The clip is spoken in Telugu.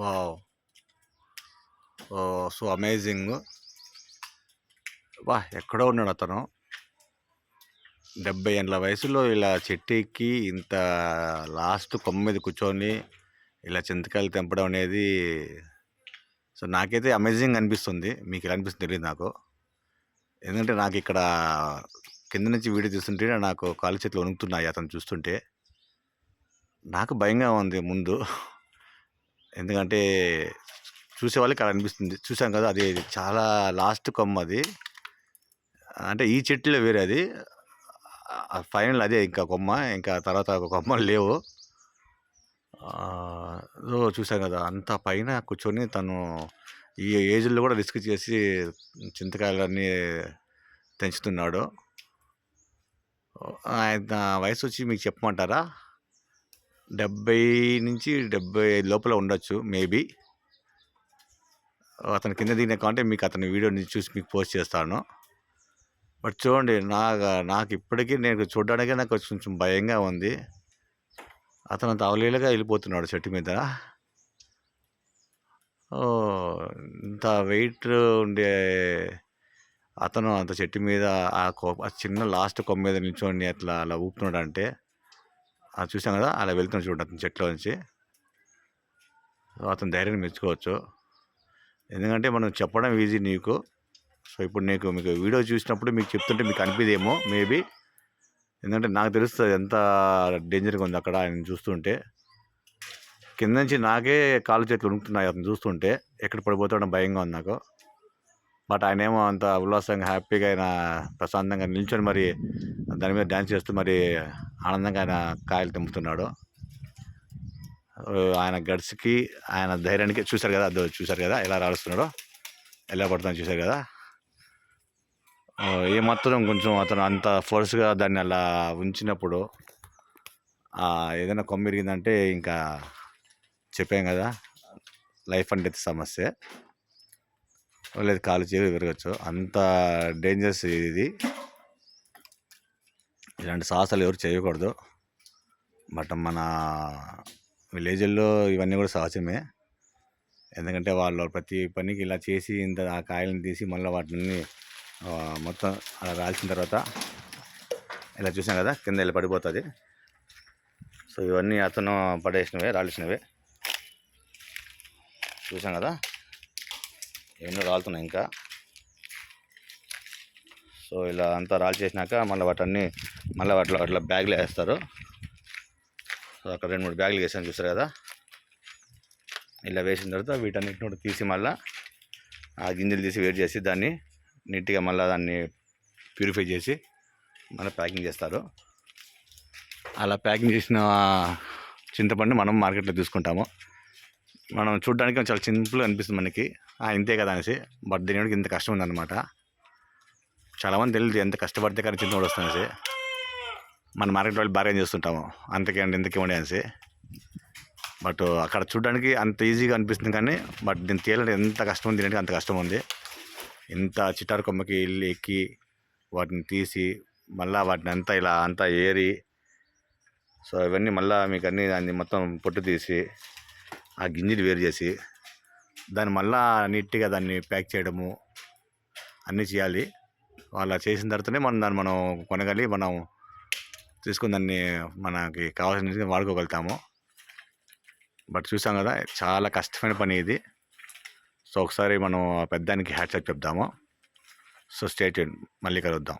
వావ్ ఓ సో అమేజింగ్ వా ఎక్కడో ఉన్నాడు అతను. డెబ్బై ఏళ్ళ వయసులో ఇలా చెట్టు ఎక్కి ఇంత లాస్ట్ కొమ్మ మీద కూర్చొని ఇలా చింతకాయలు తెంపడం అనేది సో నాకైతే అమేజింగ్ అనిపిస్తుంది. మీకు ఎలా అనిపిస్తుంది తెలియదు నాకు. ఎందుకంటే నాకు ఇక్కడ కింద నుంచి వీడియో చూస్తుంటే నాకు కాలు చేతులు వణుకుతున్నాయి అతను చూస్తుంటే. నాకు భయంగా ఉంది ముందు. ఎందుకంటే చూసే వాళ్ళకి అలా అనిపిస్తుంది. చూసాం కదా అది చాలా లాస్ట్ కొమ్మ అది. అంటే ఈ చెట్టులో వేరే అది. ఫైనల్ అదే ఇంకా కొమ్మ ఇంకా తర్వాత ఒక కొమ్మలు లేవు. సో చూసాం కదా అంత పైన కూర్చొని తను ఈ ఏజ్లో కూడా రిస్క్ చేసి చింతకాయలన్నీ తెంచుతున్నాడు. ఆయన వయసు వచ్చి మీకు చెప్పమంటారా? డెబ్బై నుంచి డెబ్బై ఐదు లోపల ఉండొచ్చు మేబీ. అతను కింద దిగిన కాంటే మీకు అతని వీడియోని చూసి మీకు పోస్ట్ చేస్తాను. బట్ చూడండి నాకు నాకు ఇప్పటికీ నేను చూడడానికే నాకు కొంచెం భయంగా ఉంది. అతను అంత అవలీలగా వెళ్ళిపోతున్నాడు చెట్టు మీద. ఓ, ఇంత వెయిట్ ఉండే అతను అంత చెట్టు మీద ఆ కొ- ఆ చిన్న లాస్ట్ కొమ్మ మీద నిల్చోండి అట్లా అలా ఊపుతున్నాడు అంటే చూసాం కదా అలా వెళ్తున్నాడు చూడండి అతని చెట్లో నుంచి. అతని ధైర్యాన్ని మెచ్చుకోవచ్చు. ఎందుకంటే మనం చెప్పడం ఈజీ నీకు. సో ఇప్పుడు నీకు మీకు వీడియో చూసినప్పుడు మీకు చెప్తుంటే మీకు అనిపిదేమో మేబీ. ఎందుకంటే నాకు తెలుస్తుంది ఎంత డేంజర్గా ఉంది అక్కడ ఆయన చూస్తుంటే. కింద నుంచి నాకే కాలు చేతులు ఉంటున్నాయి అతను చూస్తుంటే. ఎక్కడ పడిపోతాడో భయంగా ఉంది నాకు. బట్ ఆయన ఏమో అంత ఉల్లాసంగా హ్యాపీగా ఆయన ప్రశాంతంగా నిల్చొని మరి దాని మీద డ్యాన్స్ చేస్తూ మరి ఆనందంగా ఆయన కాయలు తెంపుతున్నాడు. ఆయన గడ్స్కి ఆయన ధైర్యానికి చూశారు కదా అదో చూశారు కదా ఎలా రాడుస్తున్నాడో ఎలా పడుతుందో చూశారు కదా. ఏమాత్రం కొంచెం అతను అంత ఫోర్స్గా దాన్ని అలా ఉంచినప్పుడు ఏదైనా కొమ్మిరిగిందంటే ఇంకా చెప్పాం కదా లైఫ్ అండ్ డెత్ సమస్య. లేదు కాలు చేయి విరగచ్చు. అంత డేంజరస్ ఇది. ఇలాంటి సాహసాలు ఎవరు చేయకూడదు. బట్ మన విలేజ్ల్లో ఇవన్నీ కూడా సహజమే ఎందుకంటే వాళ్ళు ప్రతి పనికి ఇలా చేసి ఇంత ఆ కాయలను తీసి మళ్ళీ వాటిని మొత్తం అలా రాల్చిన తర్వాత ఇలా చూసాం కదా కింద ఇలా పడిపోతుంది. సో ఇవన్నీ అతను పడేసినవే రాల్సినవే చూసాం కదా? ఎన్నో రాలుతున్నాయి ఇంకా. సో ఇలా అంతా రాల్ చేసినాక మళ్ళీ వాటన్ని మళ్ళీ వాటిలో అట్లా బ్యాగ్లు వేస్తారు. సో అక్కడ రెండు మూడు బ్యాగులు వేసాను చూస్తారు కదా. ఇలా వేసిన తర్వాత వీటన్నిటిని కూడా తీసి మళ్ళీ ఆ గింజలు తీసి వేడి చేసి దాన్ని నీట్గా మళ్ళీ దాన్ని ప్యూరిఫై చేసి మళ్ళీ ప్యాకింగ్ చేస్తారు. అలా ప్యాకింగ్ చేసిన చింతపండు మనం మార్కెట్లో తీసుకుంటాము. మనం చూడడానికి చాలా సింపుల్గా అనిపిస్తుంది మనకి. ఇంతే కదా అనేసి. బట్ దీని ఇంత కష్టం ఉందన్నమాట. చాలామంది తెలియదు ఎంత కష్టపడితే కానీ చింతపండు వస్తుంది మన మార్కెట్ వాళ్ళు బాగా చేస్తుంటాము. అంతకే అండి ఇంతకే ఉండే అనేసి. బట్ అక్కడ చూడడానికి అంత ఈజీగా అనిపిస్తుంది కానీ బట్ దీన్ని తేలడం ఎంత కష్టం ఉంది తినడానికి అంత కష్టం ఉంది. ఇంత చిటారు కొమ్మకి వెళ్ళి ఎక్కి వాటిని తీసి మళ్ళీ వాటిని అంతా ఇలా అంతా ఏరి సో ఇవన్నీ మళ్ళీ మీకు అన్ని దాన్ని మొత్తం పొట్టు తీసి ఆ గింజలు వేరు చేసి దాన్ని మళ్ళా నీట్గా దాన్ని ప్యాక్ చేయడము అన్నీ చేయాలి. అలా చేసిన తర్వాతనే మనం దాన్ని మనం కొనగలి మనం తీసుకుని దాన్ని మనకి కావాల్సిన వాడుకోగలుగుతాము. బట్ చూసాం కదా చాలా కష్టమైన పని ఇది. సో ఒకసారి మనం ఆ పెద్దానికి హ్యాట్సాప్ చెప్దాము. సో స్టేట్ మళ్ళీ కలుద్దాం.